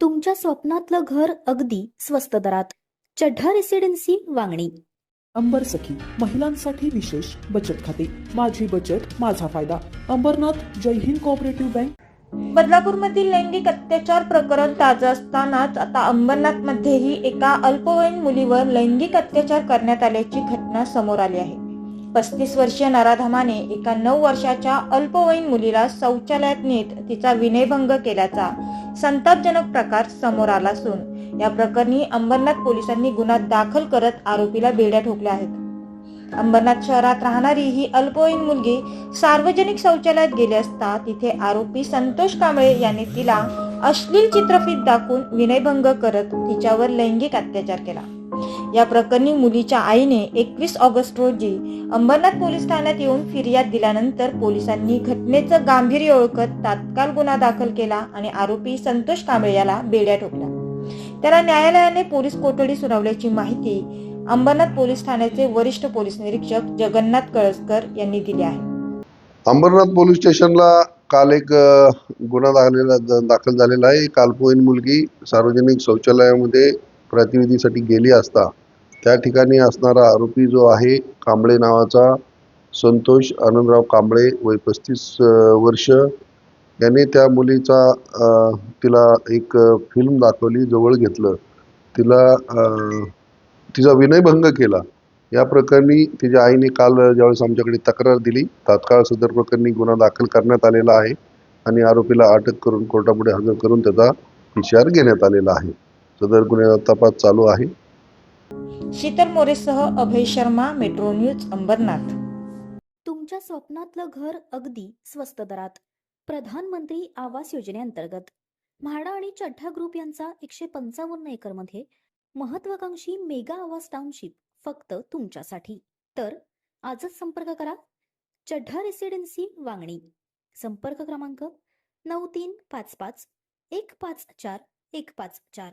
तुमच्या स्वप्नातलं घर अगदी स्वस्त दरात. चढ्ढा रेसिडेन्सी वांगणी. अंबर सखी महिलांसाठी विशेष बचत खाते. माझी बचत माझा फायदा. अंबरनाथ जय हिंद कोऑपरेटिव्ह बँक बदलापूरमधील लैंगिक अत्याचार प्रकरण ताजं असतानाच आता अंबरनाथ मध्येही एका अल्पवयीन मुलीवर लैंगिक अत्याचार करण्यात आल्याची घटना समोर आली आहे. पस्तीस वर्षीय नराधमाने एका नऊ वर्षाच्या अल्पवयीन मुलीला शौचालयात नेत तिचा विनयभंग केल्याचा संतापजनक प्रकार समोर आला असून या प्रकरणी अंबरनाथ पोलिसांनी गुन्हा दाखल करत आरोपीला बेड्या ठोकल्या आहेत. अंबरनाथ शहरात राहणारी ही अल्पवयीन मुलगी सार्वजनिक शौचालयात गेली असता तिथे आरोपी संतोष कांबळे याने तिला अश्लील चित्रफित दाखवून विनयभंग करत तिच्यावर लैंगिक अत्याचार केला. या प्रकरणी मुलीच्या आईने एकवीस ऑगस्ट रोजी अंबरनाथ पोलीस ठाण्यात येऊन फिर्याद दिल्यानंतर पोलिसांनी घटनेचं गांभीर्य ओळखत तात्काळ गुन्हा दाखल केला आणि आरोपी संतोष कांबळे याला बेड्या ठोकल्या त्याला न्यायालयाने पोलीस कोठडी सुनावल्याची माहिती अंबरनाथ पोलीस ठाण्याचे वरिष्ठ पोलीस निरीक्षक जगन्नाथ कळसकर यांनी दिली आहे. अंबरनाथ पोलीस स्टेशनला काल एक गुन्हा दाखलेला दाखल झालेला आहे. कालपोईन मुलगी सार्वजनिक शौचालयामध्ये प्रतिनिधीसाठी गेली असता त्या ठिकाणी असणारा आरोपी जो आहे कांबळे नावाचा संतोष आनंदराव कांबळे वय पस्तीस वर्ष. याने त्या मुलीचा तिला एक फिल्म दाखवली जवळ घेतलं. तिला तिचा विनयभंग केला. या प्रकरणी तिच्या आईने काल ज्यावेळेस आमच्याकडे तक्रार दिली तात्काळ सदर प्रकरणी गुन्हा दाखल करण्यात आलेला आहे आणि आरोपीला अटक करून कोर्टापुढे हजर करून त्याचा विचार घेण्यात आलेला आहे. सदर गुन्ह्याचा तपास चालू आहे. शीतल मोरेसह अभय शर्मा मेट्रो न्यूज अंबरनाथ. तुमच्या स्वप्नातलं घर अगदी स्वस्त दरात. प्रधानमंत्री आवास योजनेअंतर्गत. म्हाडा आणि चड्ढा ग्रुप यांचा एकशे पंचावन्न एकरमध्ये महत्वाकांक्षी मेगा आवास टाउनशिप फक्त तुमच्यासाठी. तर आजच संपर्क करा. चड्ढा रेसिडेन्सी वांगणी. संपर्क क्रमांक नऊ तीन पाच पाच एक पाच चार एक पाच चार.